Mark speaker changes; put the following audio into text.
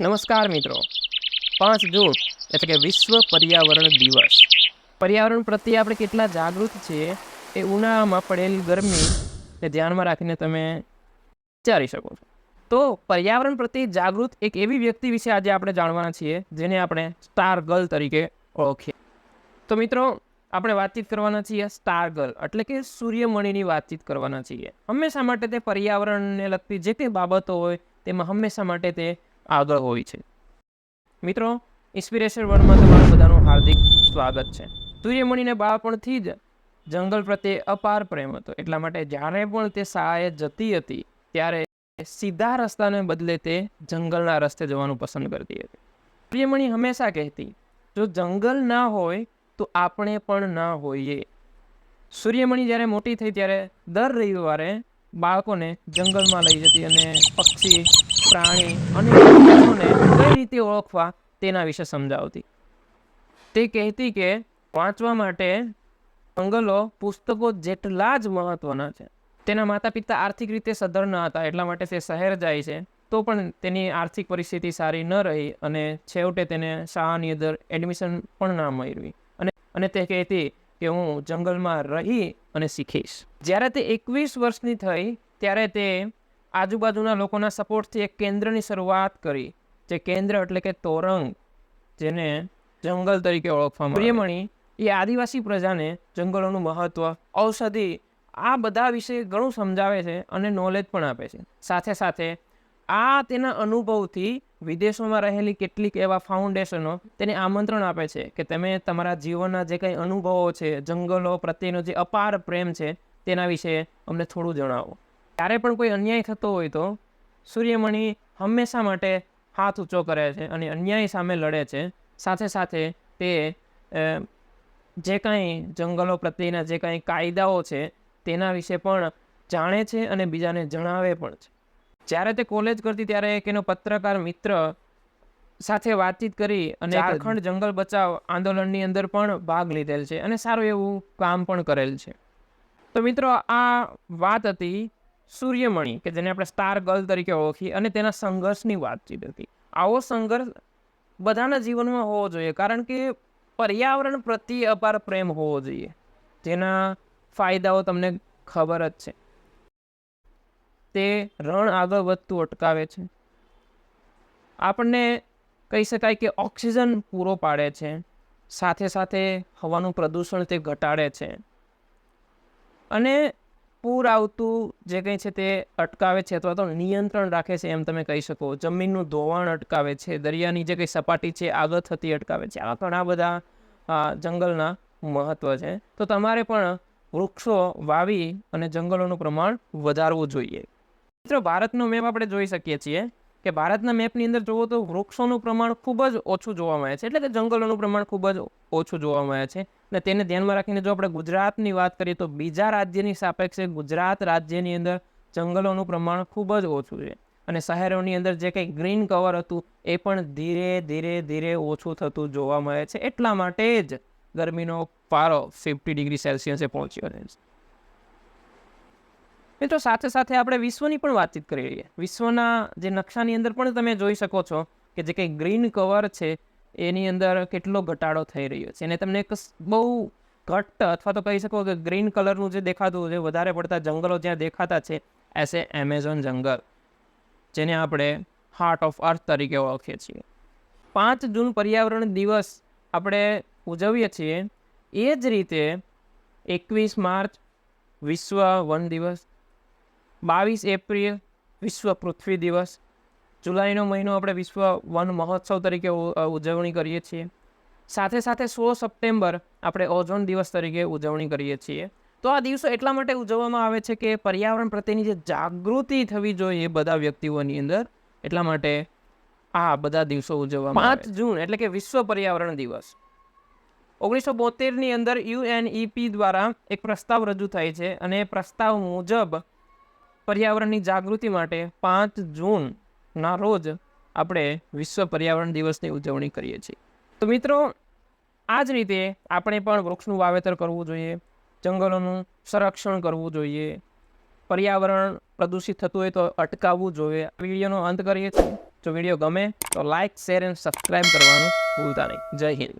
Speaker 1: નમસ્કાર મિત્રો. પાંચ જૂન એટલે કે વિશ્વ પર્યાવરણ દિવસ. પર્યાવરણ પ્રત્યે આપણે કેટલા જાગૃત છીએ એ ઉનાળામાં પડેલી ગરમીને ધ્યાનમાં રાખીને તમે વિચારી શકો છો. તો પર્યાવરણ પ્રત્યે જાગૃત એક એવી વ્યક્તિ વિશે આજે આપણે જાણવાના છીએ જેને આપણે સ્ટાર ગર્લ તરીકે ઓળખીએ. તો મિત્રો, આપણે વાતચીત કરવાના છીએ સ્ટાર ગર્લ એટલે કે સૂર્યમણિની વાતચીત કરવાના છીએ. હંમેશા માટે તે પર્યાવરણને લગતી જે કંઈ બાબતો હોય તેમાં હંમેશા માટે તે આગળ હોય છે. મિત્રો ઇન્સ્પિરેશન વર્લ્ડમાં તમારું બધાનું હાર્દિક સ્વાગત છે. સૂર્યમણિને બાળપણથી જ જંગલ પ્રત્યે અપાર પ્રેમ હતો. એટલા માટે જ્યારે પણ તે શાળાએ જતી હતી, ત્યારે સીધા રસ્તાને બદલે તે જંગલના રસ્તે જવાનું પસંદ કરતી હતી. સૂર્યમણિ હંમેશા કહેતી, જો જંગલ ના હોય, તો આપણે પણ ના હોઈએ. સૂર્યમણિ જ્યારે મોટી થઈ, ત્યારે દર રવિવારે બાળકોને જંગલમાં લઈ જતી અને પક્ષી પ્રાણી અને પશુને કઈ રીતે ઓળખવા તેના વિશે સમજાવતી. તે કહેતી કે વાંચવા માટે જંગલો પુસ્તકો જેટલા જ મહત્વના છે. તેના માતા પિતા આર્થિક રીતે સદ્ધર ન હતા, એટલા માટે તે શહેર જાય છે, તો પણ તેની આર્થિક પરિસ્થિતિ સારી ન રહી અને છેવટે તેને શાળાની અંદર એડમિશન પણ ના મળવી. અને અને તે કહેતી કે હું જંગલમાં રહી અને શીખીશ. જ્યારે તે એકવીસ વર્ષની થઈ, ત્યારે તે આજુબાજુના લોકોના સપોર્ટથી એક કેન્દ્રની શરૂઆત કરી. જે કેન્દ્ર એટલે કે તોરંગ, જેને જંગલ તરીકે ઓળખવામાં પ્રિયમણી, એ આદિવાસી પ્રજાને જંગલોનું મહત્ત્વ ઔષધિ, આ બધા વિશે ઘણું સમજાવે છે અને નોલેજ પણ આપે છે. સાથે સાથે, આ તેના અનુભવથી વિદેશોમાં રહેલી કેટલીક એવા ફાઉન્ડેશનો તેને આમંત્રણ આપે છે કે તમે તમારા જીવનના જે કંઈ અનુભવો છે, જંગલો પ્રત્યેનો જે અપાર પ્રેમ છે, તેના વિશે અમને થોડું જણાવો. ત્યારે પણ કોઈ અન્યાય થતો હોય તો સૂર્યમણિ હંમેશા માટે હાથ ઊંચો કરે છે અને અન્યાય સામે લડે છે. સાથે સાથે તે જે કાંઈ જંગલો પ્રત્યેના જે કાંઈ કાયદાઓ છે તેના વિશે પણ જાણે છે અને બીજાને જણાવે પણ છે. જ્યારે તે કોલેજ કરતી ત્યારે એક એનો પત્રકાર મિત્ર સાથે વાતચીત કરી અને ઝારખંડ જંગલ બચાવ આંદોલનની અંદર પણ ભાગ લીધેલ છે અને સારું એવું કામ પણ કરેલ છે. તો મિત્રો આ વાત હતી સૂર્યમણિ, કે જેને આપણે સ્ટાર ગર્લ તરીકે ઓળખી અને તેના સંઘર્ષની વાતચીત હતી. આવો સંઘર્ષ બધાના જીવનમાં હોવો જોઈએ, કારણ કે પર્યાવરણ પ્રત્યે અપાર પ્રેમ હોવો જોઈએ. જેના ફાયદાઓ તમને ખબર જ છે. તે રણ આગળ વધતું અટકાવે છે. આપણને કહી શકાય કે ઓક્સિજન પૂરો પાડે છે. સાથે સાથે હવાનું પ્રદૂષણ તે ઘટાડે છે. અને પૂર આવતું જે કંઈ છે તે અટકાવે છે અથવા તો નિયંત્રણ રાખે છે એમ તમે કહી શકો. જમીનનું ધોવાણ અટકાવે છે, દરિયાની જે કંઈ સપાટી છે આગળ થતી અટકાવે છે. આવા ઘણા બધા જંગલના મહત્ત્વ છે. તો તમારે પણ વૃક્ષો વાવી અને જંગલોનું પ્રમાણ વધારવું જોઈએ. મિત્રો, ભારતનો મેપ આપણે જોઈ શકીએ છીએ. કે ભારતના મેપની અંદર જુઓ તો વૃક્ષોનું પ્રમાણ ખૂબ જ ઓછું જોવા મળે છે. એટલે કે જંગલોનું પ્રમાણ ખૂબ જ ઓછું જોવા મળે છે. અને તેને ધ્યાનમાં રાખીને જો આપણે ગુજરાતની વાત કરીએ તો બીજા રાજ્યની સાપેક્ષે ગુજરાત રાજ્યની અંદર જંગલોનું પ્રમાણ ખૂબ જ ઓછું છે. અને શહેરોની અંદર જે કંઈ ગ્રીન કવર હતું એ પણ ધીરે ધીરે ધીરે ઓછું થતું જોવા મળે છે. એટલા માટે જ ગરમીનો પારો ફિફ્ટી ડિગ્રી સેલ્સિયસે પહોંચ્યો છે. મિત્રો, સાથે સાથે આપણે વિશ્વની પણ વાતચીત કરી લઈએ. વિશ્વના જે નકશાની અંદર પણ તમે જોઈ શકો છો કે જે કંઈ ગ્રીન કવર છે, એની અંદર કેટલો ઘટાડો થઈ રહ્યો છે. અને તમને એક બહુ ઘટ્ટ અથવા તો કહી શકો કે ગ્રીન કલરનું જે દેખાતું છે વધારે પડતા જંગલો જ્યાં દેખાતા છે, એસ એ એમેઝોન જંગલ, જેને આપણે હાર્ટ ઓફ અર્થ તરીકે ઓળખીએ છીએ. પાંચ જૂન પર્યાવરણ દિવસ આપણે ઉજવીએ છીએ. એ જ રીતે એકવીસ માર્ચ વિશ્વ વન દિવસ બાવીસ એપ્રિલ વિશ્વ પૃથ્વી દિવસ. જુલાઈનો મહિનો આપણે વિશ્વ વન મહોત્સવ તરીકે ઉજવણી કરીએ છીએ. સાથે સાથે સોળ સપ્ટેમ્બર આપણે ઓઝોન દિવસ તરીકે ઉજવણી કરીએ છીએ. તો આ દિવસો એટલા માટે ઉજવવામાં આવે છે કે પર્યાવરણ પ્રત્યેની જે જાગૃતિ થવી જોઈએ બધા વ્યક્તિઓની અંદર, એટલા માટે આ બધા દિવસો ઉજવવામાં પાંચ જૂન એટલે કે વિશ્વ પર્યાવરણ દિવસ. ઓગણીસો બોતેરની અંદર યુએનઈપી દ્વારા એક પ્રસ્તાવ રજૂ થાય છે અને પ્રસ્તાવ મુજબ પર્યાવરણની જાગૃતિ માટે પાંચ જૂનના રોજ આપણે વિશ્વ પર્યાવરણ દિવસની ઉજવણી કરીએ છીએ. તો મિત્રો આ જ રીતે આપણે પણ વૃક્ષનું વાવેતર કરવું જોઈએ, જંગલોનું સંરક્ષણ કરવું જોઈએ, પર્યાવરણ પ્રદૂષિત થતું હોય તો અટકાવવું જોઈએ. વિડીયોનો અંત કરીએ છીએ. જો વીડિયો ગમે તો લાઇક શેર એન્ડ સબસ્ક્રાઈબ કરવાનું ભૂલતા નહીં. જય હિન્દ.